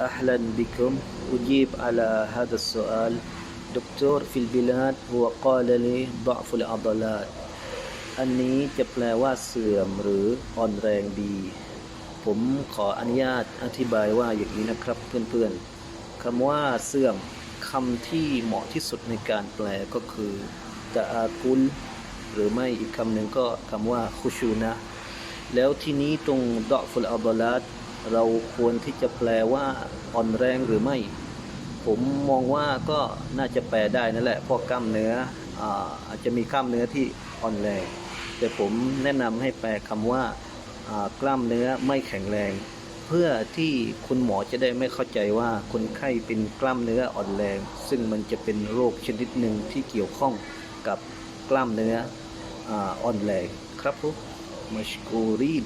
أهلا بكم أجيب على هذا السؤال دكتور في البلاد هو قال لي ضعف العضلات อันนี้จะแปลว่าเสื่อมหรืออ่อนแรงดี ผมขออนุญาตอธิบายว่าอย่างนี้นะครับเพื่อนๆคำว่าเสื่อมคำที่เหมาะที่สุดในการแปลก็คือตะอากุล หรือไม่อีกคำหนึ่งก็คำว่าคุชูนะ แล้วทีนี้ตรงดอกฟุลอัลบลัด เราควรที่จะแปลว่าอ่อนแรงหรือไม่ ผมมองว่าก็น่าจะแปลได้นั่นแหละเพราะกล้ามเนื้ออาอาจจะมีกล้ามเนื้อที่อ่อนแรง แต่ผมแนะนำให้แปลคำว่ากล้ามเนื้อไม่แข็งแรง เพื่อที่คุณหมอจะได้ไม่เข้าใจว่าคนไข้เป็นกล้ามเนื้ออ่อนแรง ซึ่งมันจะเป็นโรคชนิดหนึ่งที่เกี่ยวข้องกับกล้ามเนื้ออาอ่อนแรงครับผมมัชกูรีน